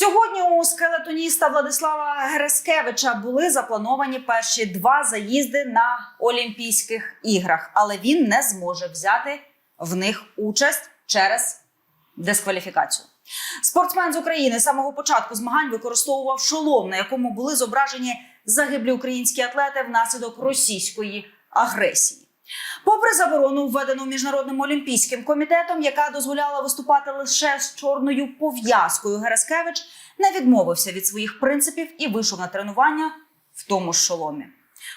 Сьогодні у скелетоніста Владислава Герескевича були заплановані перші два заїзди на Олімпійських іграх, але він не зможе взяти в них участь через дискваліфікацію. Спортсмен з України з самого початку змагань використовував шолом, на якому були зображені загиблі українські атлети внаслідок російської агресії. Попри заборону, введену міжнародним олімпійським комітетом, яка дозволяла виступати лише з чорною пов'язкою, Гераскевич не відмовився від своїх принципів і вийшов на тренування в тому ж шоломі.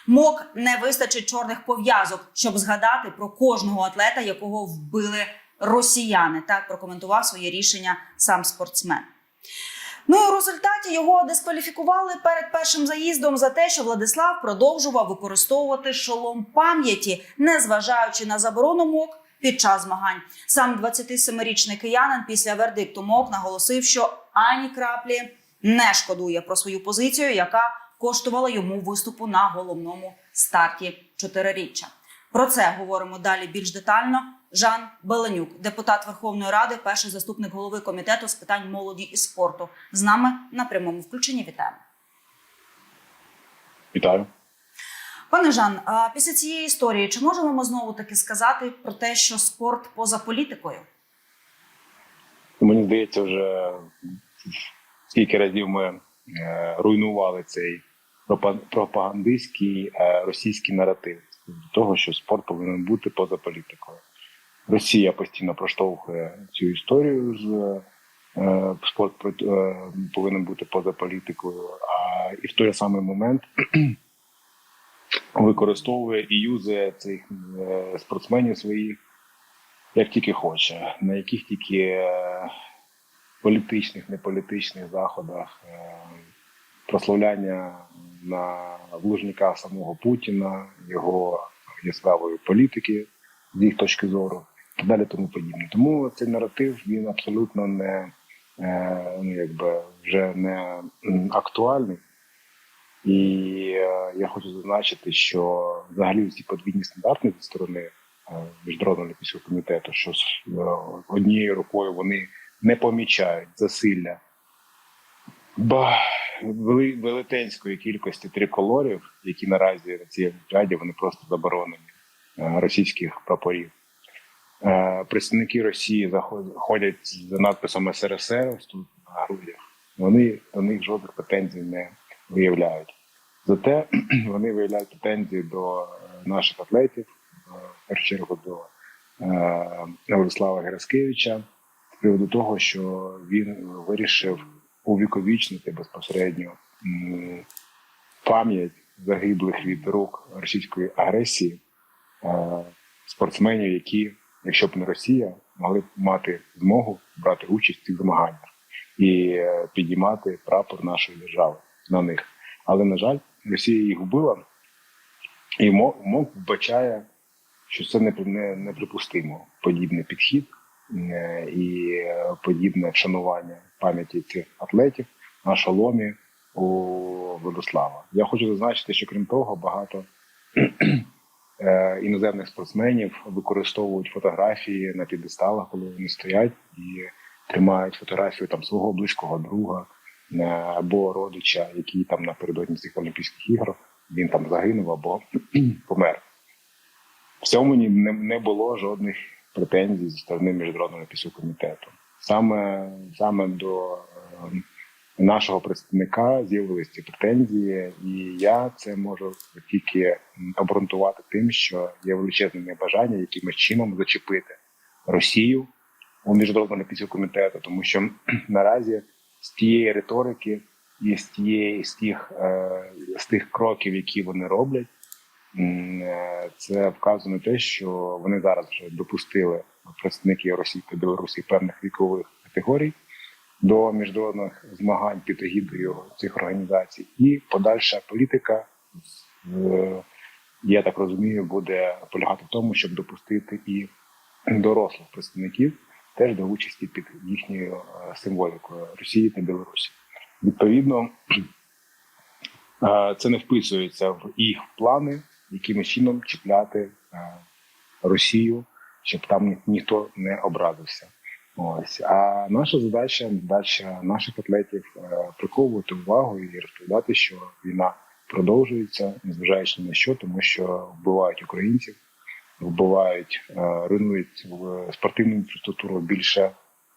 Мок не вистачить чорних пов'язок, щоб згадати про кожного атлета, якого вбили росіяни. Так прокоментував своє рішення сам спортсмен. Ну і в результаті його дискваліфікували перед першим заїздом за те, що Владислав продовжував використовувати шолом пам'яті, незважаючи на заборону МОК під час змагань. Сам 27-річний киянин після вердикту МОК наголосив, що ані краплі не шкодує про свою позицію, яка коштувала йому виступу на головному старті чотириріччя. Про це говоримо далі більш детально. Жан Беленюк, депутат Верховної Ради, перший заступник голови комітету з питань молоді і спорту, з нами на прямому включенні. Вітаємо. Вітаю. Пане Жан, після цієї історії чи можемо ми знову таки сказати про те, що спорт поза політикою? Мені здається, вже скільки разів ми е, руйнували цей пропагандистський е, російський наратив до того, що спорт повинен бути поза політикою. Росія постійно проштовхує цю історію з е, спорт е, повинен бути поза політикою, а і в той самий момент використовує і юзає цих е, спортсменів своїх як тільки хоче, на яких тільки політичних, неполітичних заходах, прославляння на влужника самого Путіна, його яскравої політики з їх точки зору, і далі тому подібне. Тому цей наратив він абсолютно не е, ну, якби вже не актуальний. І е, я хочу зазначити, що взагалі ці подвійні стандарти зі сторони е, міжнародного олімпійського комітету, що однією рукою вони не помічають засилля велетенської кількості триколорів, які наразі на цій олімпіаді вони просто заборонені е, російських прапорів. Е, Представники Росії заход- ходять з надписом СРСР тут на грудях. Вони до них жодних претензій не виявляють. Зате вони виявляють претензії до е, наших атлетів, в першу чергу до Владислава Гераскевича, з приводу того, що він вирішив увіковічнити безпосередньо пам'ять загиблих від рук російської агресії е, спортсменів, які, якщо б не Росія, могли б мати змогу брати участь в цих змаганнях і е, підіймати прапор нашої держави на них. Але на жаль, Росія їх вбила, і МОК вбачає, що це не, не, неприпустимо подібний підхід і е, подібне вшанування пам'яті цих атлетів на шоломі у Владислава. Я хочу зазначити, що крім того, багато е, іноземних спортсменів використовують фотографії на підесталах, коли вони стоять і тримають фотографію там свого близького друга е, або родича, який там напередодні цих Олімпійських ігор він там загинув або помер. В цьому не було жодних претензій зі сторони міжнародного комітету. Саме саме до е, нашого представника з'явилися ці претензії, і я це можу тільки обґрунтувати тим, що є величезне небажання якимось чином зачепити Росію у міжнародному комітету, тому що наразі з тієї риторики і з тієї з тих, е, з тих кроків, які вони роблять, це вказує на те, що вони зараз вже допустили представники Росії та Білорусі певних вікових категорій до міжнародних змагань під егідою цих організацій, і подальша політика, е, я так розумію, буде полягати в тому, щоб допустити і дорослих представників теж до участі під їхньою е, символікою Росії та Білорусі. Відповідно, е, це не вписується в їх плани, яким чином чіпляти е, Росію, щоб там ніхто не образився. Ось а наша задача, задача наших атлетів е, приковувати увагу і розповідати, що війна продовжується, незважаючи на що, тому що вбивають українців, вбивають, е, руйнують в спортивну інфраструктуру більше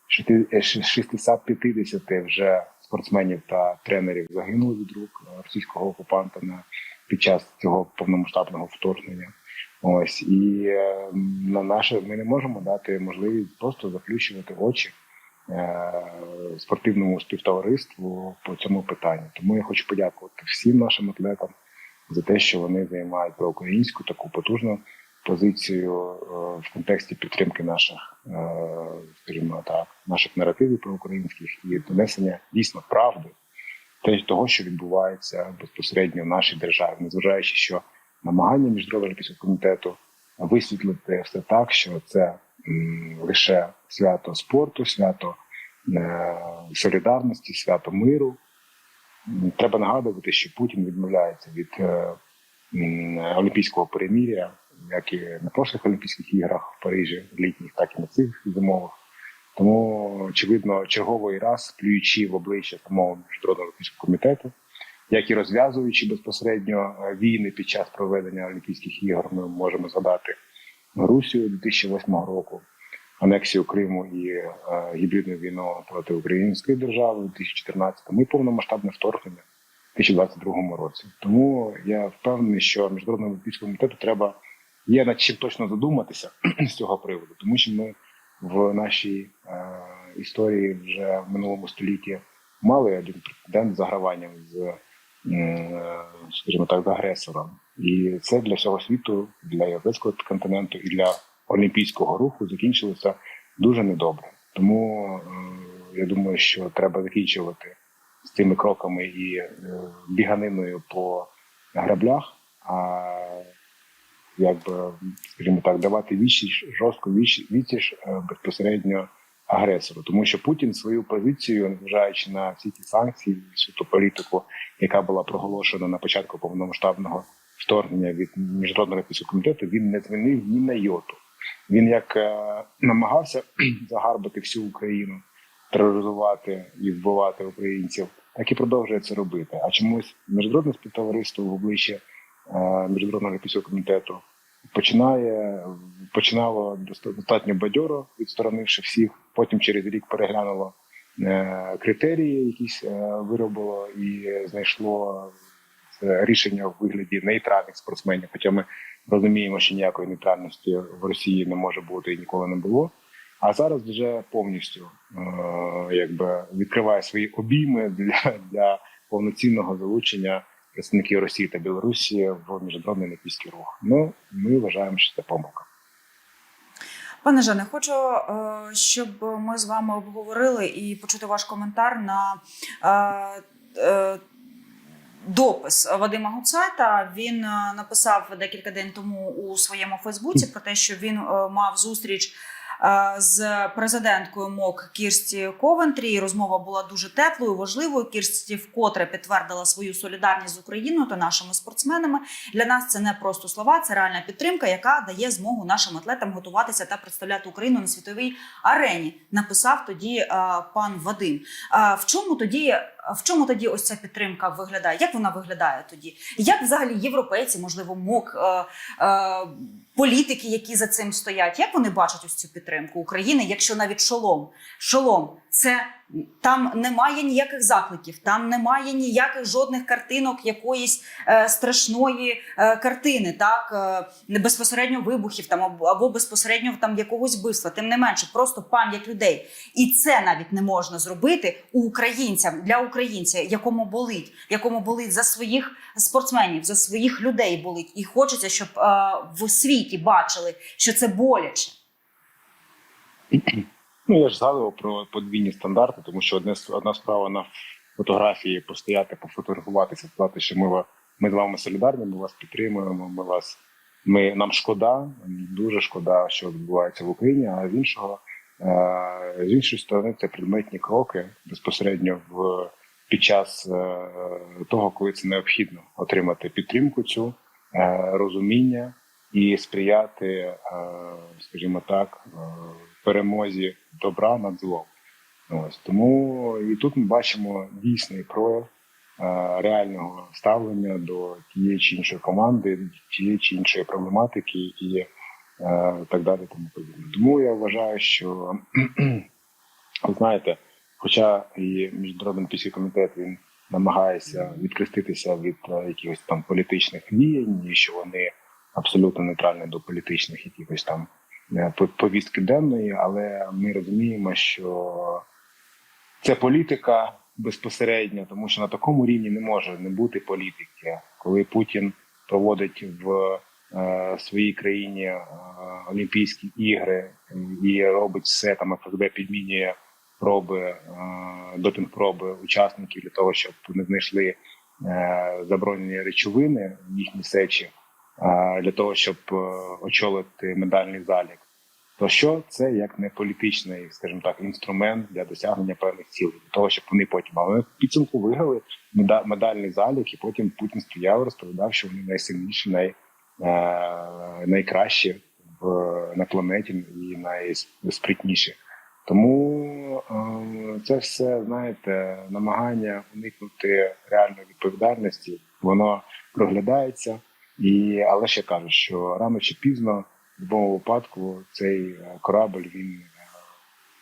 650 вже спортсменів та тренерів загинули від рук російського окупанта на під час цього повномасштабного вторгнення. Ось і е, на наше ми не можемо дати можливість просто заплющувати очі е, спортивному співтовариству по цьому питанню. Тому я хочу подякувати всім нашим атлетам за те, що вони займають проукраїнську таку потужну позицію е, в контексті підтримки наших, скажімо так, наших наративів проукраїнських і донесення дійсно правди того, що відбувається безпосередньо в нашій державі, незважаючи, що намагання міжнародного олімпійського комітету висвітлити все так, що це лише свято спорту, свято е, солідарності, свято миру. Треба нагадувати, що Путін відмовляється від е, олімпійського переміря, як і на прошлих Олімпійських іграх в Парижі, літніх, так і на цих зимових. Тому, очевидно, черговий раз плюючи в обличчя самого міжнародного олімпійського комітету, як і розв'язуючи безпосередньо е, війни під час проведення Олімпійських ігор, ми можемо згадати Русію 2008 року, анексію Криму і е, гібридну війну проти української держави у 2014 і повномасштабне вторгнення у 2022 році. Тому я впевнений, що міжнародному олімпійському комітету треба є над чим точно задуматися з цього приводу, тому що ми в нашій е, історії вже в минулому столітті мали один прецедент з заграванням з, е, скажімо так, з агресором. І це для всього світу, для європейського континенту і для олімпійського руху закінчилося дуже недобре. Тому е, я думаю, що треба закінчувати з цими кроками і е, біганиною по граблях. А якби, скажімо так, давати відсіч, жорстку відсіч, відсіч е, безпосередньо агресору, тому що Путін свою позицію, незважаючи на всі ті санкції, всю ту політику, яка була проголошена на початку повномасштабного вторгнення від міжнародного олімпійського комітету, він не змінив ні на йоту. Він як е, намагався загарбати всю Україну, тероризувати і вбивати українців, так і продовжує це робити. А чомусь міжнародне співтовариство в обличчя міжнародного олімпійського комітету починає починало достатньо бадьоро, відсторонивши всіх. Потім через рік переглянуло е, критерії, якісь е, виробило і знайшло рішення в вигляді нейтральних спортсменів. Хоча ми розуміємо, що ніякої нейтральності в Росії не може бути і ніколи не було. А зараз вже повністю е, якби відкриває свої обійми для, для повноцінного залучення представників Росії та Білорусі в міжнародний олімпійський рух. Ну ми вважаємо, що це помилка. Пане Жене, хочу, е, щоб ми з вами обговорили і почути ваш коментар на е, е, допис Вадима Гуцайта. Він написав декілька день тому у своєму Фейсбуці про те, що він мав зустріч. З президенткою МОК Кірсті Ковентрі розмова була дуже теплою, важливою. Кірсті вкотре підтвердила свою солідарність з Україною та нашими спортсменами. Для нас це не просто слова, це реальна підтримка, яка дає змогу нашим атлетам готуватися та представляти Україну на світовій арені. Написав тоді пан Вадим. В чому тоді? В чому тоді ось ця підтримка виглядає? Як вона виглядає тоді? Як взагалі європейці, можливо, МОК, е, е, політики, які за цим стоять, як вони бачать ось цю підтримку України, якщо навіть шолом? Шолом це там немає ніяких закликів, там немає ніяких жодних картинок якоїсь е, страшної е, картини, так е, безпосередньо вибухів там або, або безпосередньо там якогось вбивства. Тим не менше, просто пам'ять людей. І це навіть не можна зробити українцям для українця, якому болить, якому болить за своїх спортсменів, за своїх людей болить. І хочеться, щоб е, в світі бачили, що це боляче. Ну я ж згадував про подвійні стандарти, тому що одне одна справа на фотографії постояти, пофотографуватися, сказати, що ми ми з вами солідарні, ми вас підтримуємо. Ми вас ми нам шкода, дуже шкода, що відбувається в Україні. А з іншого е, з іншої сторони, це предметні кроки безпосередньо в під час е, того, коли це необхідно отримати підтримку цю е, розуміння і сприяти, е, скажімо так, перемозі добра над злом. Ось тому і тут ми бачимо дійсний прояв реального ставлення до тієї чи іншої команди, тієї чи іншої проблематики і так далі. Тому подібне. Тому я вважаю, що знаєте, хоча і міжнародний олімпійський комітет він намагається відкреститися від е, якихось там політичних віянь, і що вони абсолютно нейтральні до політичних якихось там е, повістки денної, але ми розуміємо, що це політика безпосередньо, тому що на такому рівні не може не бути політики, коли Путін проводить в е, своїй країні Олімпійські ігри і робить все там ФСБ підмінює проби, е, допінг-проби учасників для того, щоб вони знайшли е, заборонені речовини в їхній сечі, е, для того, щоб очолити медальний залік. То що це як не політичний, скажімо так, інструмент для досягнення певних цілей, для того, щоб вони потім але підсумку виграли меда- медальний залік, і потім Путін стояв, розповідав, що вони найсильніші, най, найкращі в на планеті і найспритніші. Тому е, це все, знаєте, намагання уникнути реальної відповідальності, воно проглядається, і але ще кажу, що рано чи пізно в будь-якому випадку цей е, корабль він, е,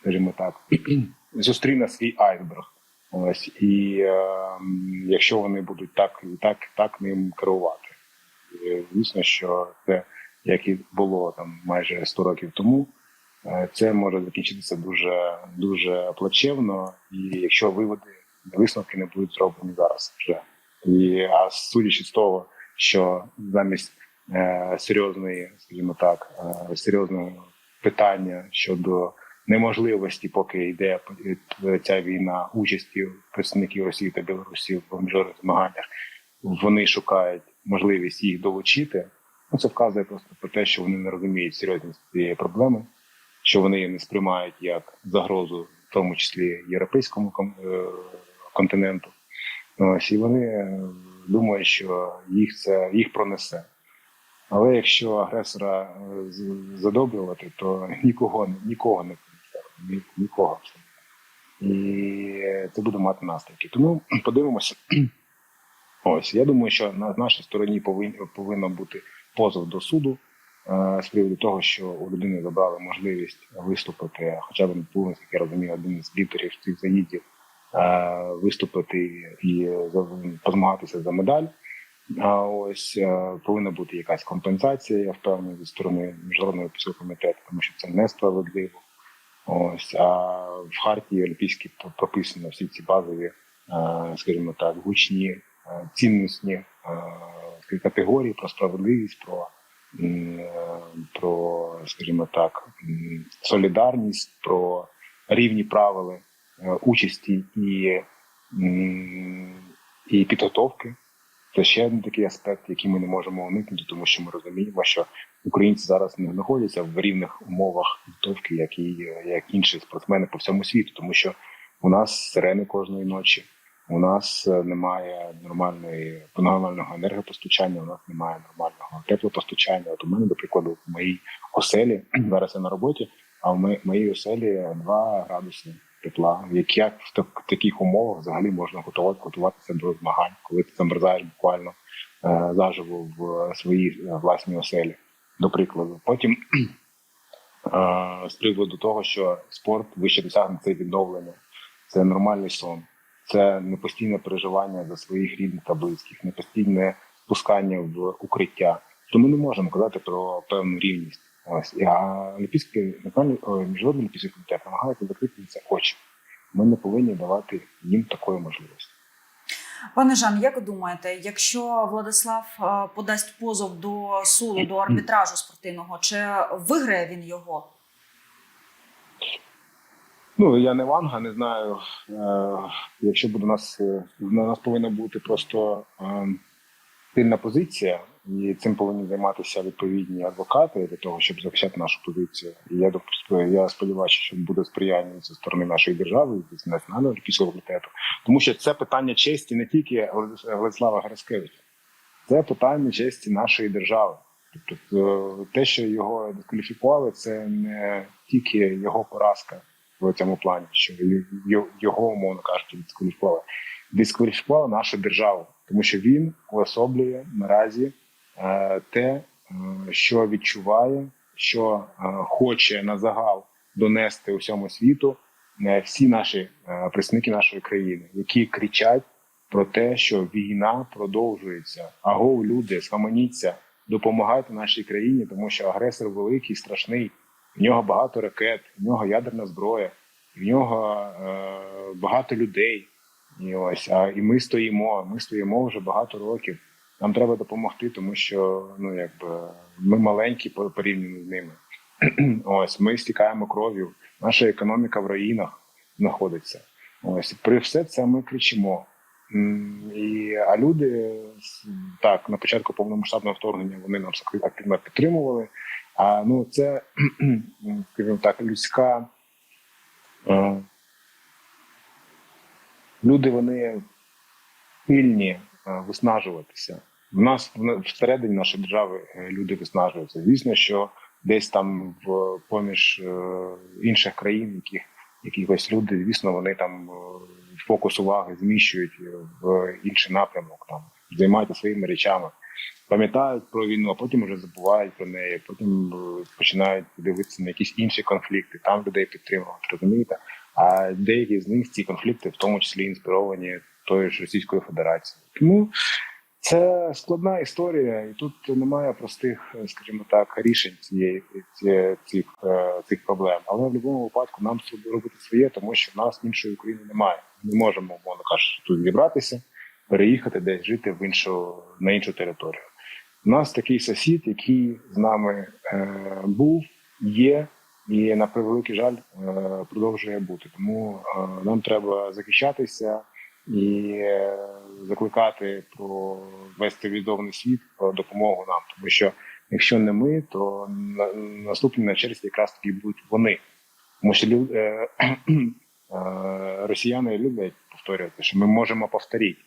скажімо так, зустріне свій айсберг. Ось і е, якщо вони будуть так і так, так ним керувати, звісно, що це як і було там майже 100 років тому. Е, Це може закінчитися дуже дуже плачевно, і якщо виводи висновки не будуть зроблені зараз вже. І а судячи з того, що замість е, серйозної, скажімо так, е, серйозного питання щодо неможливості, поки йде е, ця війна участі представників Росії та Білорусі в міжнародних змаганнях, вони шукають можливість їх долучити. Ну це вказує просто про те, що вони не розуміють серйозність цієї проблеми що вони не сприймають як загрозу, в тому числі європейському е, континенту. Ось і вони е, думають, що їх це їх пронесе. Але якщо агресора е, задобрювати, то нікого нікого не. Ні- Нікого. І це буде мати наслідки. Тому подивимося. Ось я думаю, що на нашій стороні повинен повинно бути позов до суду з приводу того, що у людини забрали можливість виступити, хоча б був, як я розумію, один із лідерів цих заїздів, е, виступити і позмагатися за медаль. А ось е, повинна бути якась компенсація, я впевнений, зі сторони міжнародного комітету, тому що це несправедливо. Ось а в хартії олімпійській прописано всі ці базові, е, скажімо так, гучні, е, цінностні е, категорії про справедливість, про, е, про, скажімо так, солідарність, про рівні правила е, участі і, і підготовки. Це ще один такий аспект, який ми не можемо уникнути, тому що ми розуміємо, що українці зараз не знаходяться в рівних умовах підготовки, як і як інші спортсмени по всьому світу, тому що у нас сирени кожної ночі, у нас е, немає нормальної нормального енергопостачання, у нас немає нормального теплопостачання. От у мене, до прикладу, в моїй оселі зараз я на роботі, а в мо- моїй оселі 2 градуси тепла. Як, як в так- таких умовах взагалі можна готувати готуватися до змагань, коли ти замерзаєш буквально е, заживо в своїй е, власній оселі, до прикладу. Потім е, з приводу того, що спорт вище досягне це відновлення, це нормальний сон, це не постійне переживання за своїх рідних та близьких, не постійне спускання в укриття. То ми не можемо казати про певну рівність. Ось а олімпійський міжнародний олімпійський комітет намагається закрити це очі. Ми не повинні давати їм такої можливості. Пане Жан, як ви думаєте, якщо Владислав е, подасть позов до суду, до арбітражу спортивного, чи виграє він його? Ну я не ванга, не знаю. Е, якщо буде нас е, на нас повинна бути просто е, сильна позиція, і цим повинні займатися відповідні адвокати для того, щоб захищати нашу позицію. І я доп- я сподіваюся, що буде сприяння зі сторони нашої держави, з національного олімпійського комітету, тому що це питання честі не тільки Владис- Владислава Граскевича, це питання честі нашої держави. Тобто, е, те, що його дискваліфікували, це не тільки його поразка в цьому плані, що його, умовно кажучи, дискваліфікували. Дискваліфікували нашу державу, тому що він уособлює наразі е, те, е, що відчуває, що е, хоче на загал донести усьому світу всі наші представники нашої країни, які кричать про те, що війна продовжується. Агов, люди, схаменіться, допомагайте нашій країні, тому що агресор великий, страшний. В нього багато ракет, в нього ядерна зброя, в нього е, багато людей. І ось а і ми стоїмо. Ми стоїмо вже багато років. Нам треба допомогти, тому що ну якби ми маленькі порівняно з ними. Ось ми стікаємо кров'ю. Наша економіка в руїнах знаходиться. Ось при все це ми кричимо. І, а люди так на початку повномасштабного вторгнення вони нам актив- активно підтримували. А ну це, скажімо так, людська. е, Люди вони пильні е, виснажуватися. В нас всередині нашої держави е, люди виснажуються. Звісно, що десь там в поміж інших країн, яких якихось люди, звісно, вони там фокус уваги зміщують в інший напрямок, там займаються своїми речами, пам'ятають про війну, а потім вже забувають про неї. Потім е, починають дивитися на якісь інші конфлікти, там людей підтримувати, розумієте? А деякі з них ці конфлікти, в тому числі інспіровані тою ж Російською Федерацією. Тому це складна історія, і тут немає простих, е, скажімо так, рішень цієї ці- цих, е, цих проблем. Але в будь-якому випадку нам робити своє, тому що в нас іншої України немає. Ми не можемо, мовно кажучи, тут зібратися, переїхати десь жити в іншу на іншу територію. У нас такий сусід, який з нами е, був, є і на превеликий жаль е, продовжує бути. Тому е, нам треба захищатися і е, закликати про весь цивілізований світ про допомогу нам, тому що якщо не ми, то на, наступні на черзі якраз таки будуть вони. Тому що е, е, росіяни люблять повторювати, що ми можемо повторити.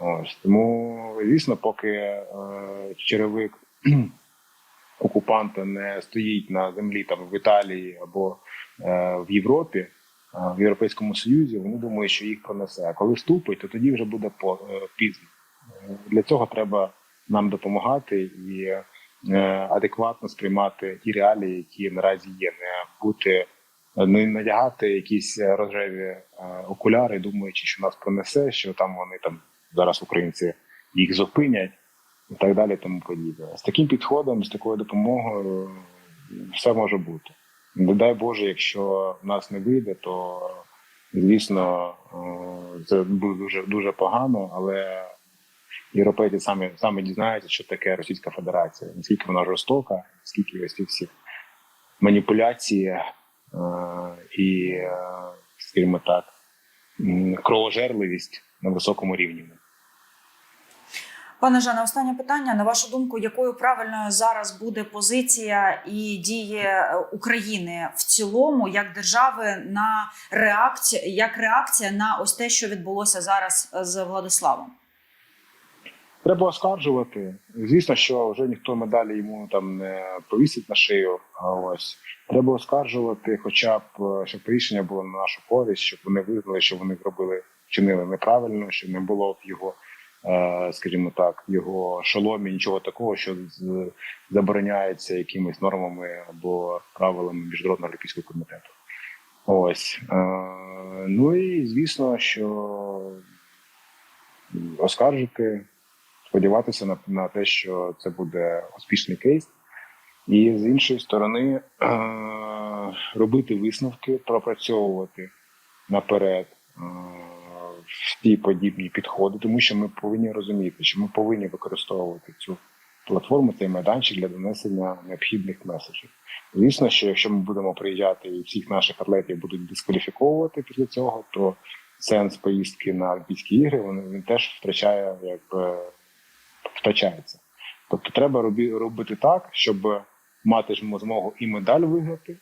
Ось тому, звісно, поки е, черевик окупанта не стоїть на землі там в Італії або е, в Європі, е, в Європейському Союзі, вони думають, що їх пронесе. А коли вступить, то тоді вже буде по, е, пізно. Для цього треба нам допомагати і е, адекватно сприймати ті реалії, які наразі є, не бути. Не надягати якісь рожеві е, окуляри, думаючи, що нас пронесе, що там вони там зараз українці їх зупинять і так далі, тому подібне. З таким підходом, з такою допомогою е, все може бути. Не дай Боже, якщо в нас не вийде, то звісно е, це буде дуже дуже погано, але європейці самі самі дізнаються, що таке Російська Федерація, наскільки вона жорстока, скільки ось ці всі маніпуляції е, і, скажімо так, кровожерливість на високому рівні. Пане Жане, останнє питання. На вашу думку, якою правильною зараз буде позиція і дії України в цілому, як держави на реакцію, як реакція на ось те, що відбулося зараз з Владиславом? Треба оскаржувати. Звісно, що вже ніхто медалі йому там не повісить на шию. Ось треба оскаржувати, хоча б е, щоб рішення було на нашу користь, щоб вони визнали, що вони зробили вчинили неправильно, що не було в його, е, скажімо так, його шоломі нічого такого, що забороняється якимись нормами або правилами міжнародного олімпійського комітету. Ось е, ну і звісно, що оскаржити сподіватися на, на те, що це буде успішний кейс, і з іншої сторони е, робити висновки, пропрацьовувати наперед всі подібні підходи, тому що ми повинні розуміти, що ми повинні використовувати цю платформу, цей майданчик для донесення необхідних меседжів. Звісно, що якщо ми будемо приїжджати і всіх наших атлетів будуть дискваліфіковувати після цього, то сенс поїздки на Олімпійські ігри він, він теж втрачає якби втрачається. Тобто треба робі- робити так, щоб мати ж змогу і медаль виграти,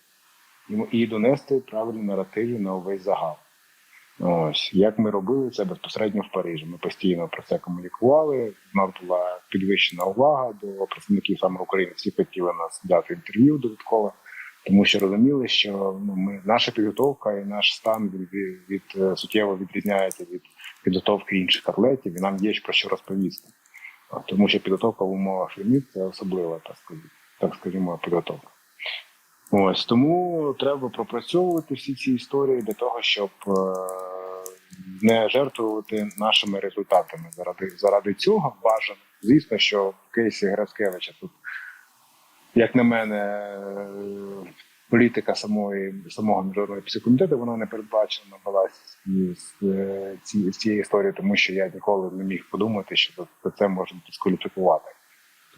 і, і донести правильні наративи на увесь загал. Ось як ми робили це безпосередньо в Парижі. Ми постійно про це комунікували. У нас була підвищена увага до представників саме України. Всі хотіли нас дати інтерв'ю додатково, тому що розуміли, що ну ми наша підготовка і наш стан від, від, від е, суттєво відрізняється від підготовки інших атлетів, і нам є про що розповісти. Тому що підготовка в умовах війни це особлива, так сказати, так скажімо, підготовка. Ось тому треба пропрацьовувати всі ці історії для того, щоб е, не жертвувати нашими результатами. Заради заради цього бажано. Звісно, що в кейсі Грацкевича тут, як на мене, політика самої самого міжнародного психокомітету вона не передбачена з, е, з цієї історії, тому що я ніколи не міг подумати, що це можна дискваліфікувати.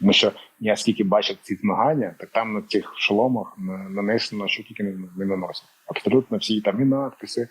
Тому що я скільки бачив ці змагання, так там на цих шоломах на- нанесено, що тільки не, наносять. Абсолютно всі там і надписи,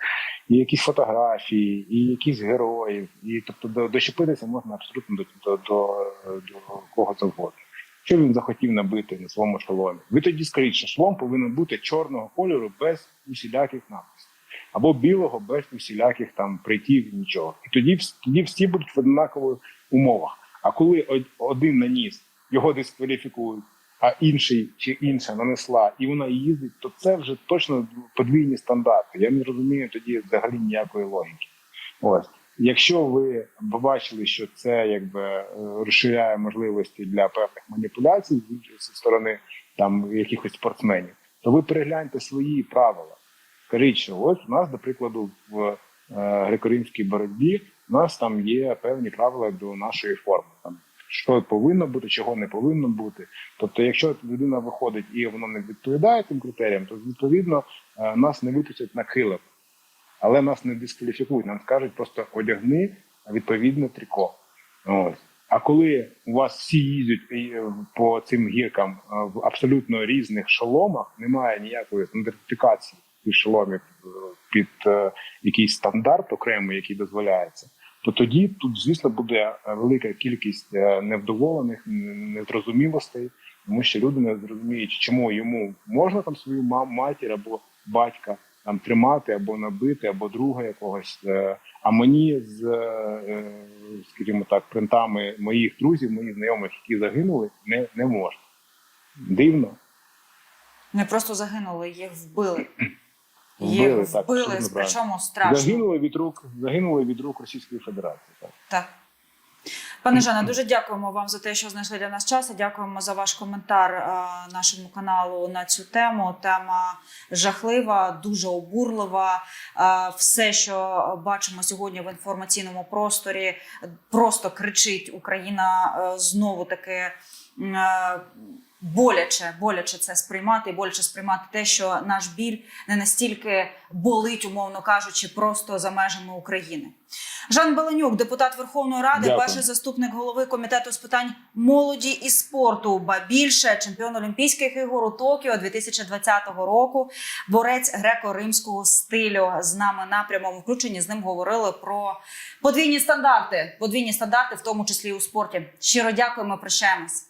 і якісь фотографії, і якісь героїв. І тобто до, дощепитися можна абсолютно до, до, до, до кого завгодно. Що він захотів набити на своєму шоломі? Ви тоді скажіть, що шолом повинен бути чорного кольору без усіляких надписів. Або білого без усіляких там притів, нічого. І тоді, тоді всі будуть в однакових умовах. А коли один наніс, його дискваліфікують, а інший чи інша нанесла, і вона їздить, то це вже точно подвійні стандарти. Я не розумію тоді взагалі ніякої логіки. Ось. Якщо ви побачили, що це якби розширяє можливості для певних маніпуляцій з іншої сторони там якихось спортсменів, то ви перегляньте свої правила. Скажіть, що ось у нас, до прикладу, в е, греко-римській боротьбі у нас там є певні правила до нашої форми. Там що повинно бути, чого не повинно бути. Тобто, якщо людина виходить і воно не відповідає тим критеріям, то відповідно е, нас не випустять на килим, але нас не дискваліфікують. Нам скажуть просто одягни відповідне тріко. Ось. А коли у вас всі їздять е, по цим гіркам е, в абсолютно різних шоломах, немає ніякої стандартифікації цих шоломів під якийсь стандарт окремий, який дозволяється, то тоді тут, звісно, буде велика кількість е, невдоволених, незрозумілостей, тому що люди не зрозуміють, чому йому можна там свою матір або батька там тримати або набити, або друга якогось. е, А мені з, е, скажімо так, принтами моїх друзів, моїх знайомих, які загинули, не, не можна. Дивно. Не просто загинули, їх вбили. Вбили, Їх так, вбили, абсолютно причому страшно. Загинули від рук, загинули від рук Російської Федерації. Так. Так. Пане Жане, дуже дякуємо вам за те, що знайшли для нас час. і Дякуємо за ваш коментар е, нашому каналу на цю тему. Тема жахлива, дуже обурлива. Е, Все, що бачимо сьогодні в інформаційному просторі, просто кричить Україна е, знову таки. е, Боляче, боляче це сприймати, і боляче сприймати те, що наш біль не настільки болить, умовно кажучи, просто за межами України. Жан Баланюк, депутат Верховної Ради, Дякую. перший заступник голови комітету з питань молоді і спорту, ба більше чемпіон Олімпійських ігор у Токіо 2020 року, борець греко-римського стилю. З нами на прямому включенні з ним говорили про подвійні стандарти, подвійні стандарти, в тому числі і у спорті. Щиро дякуємо. Прощаємось.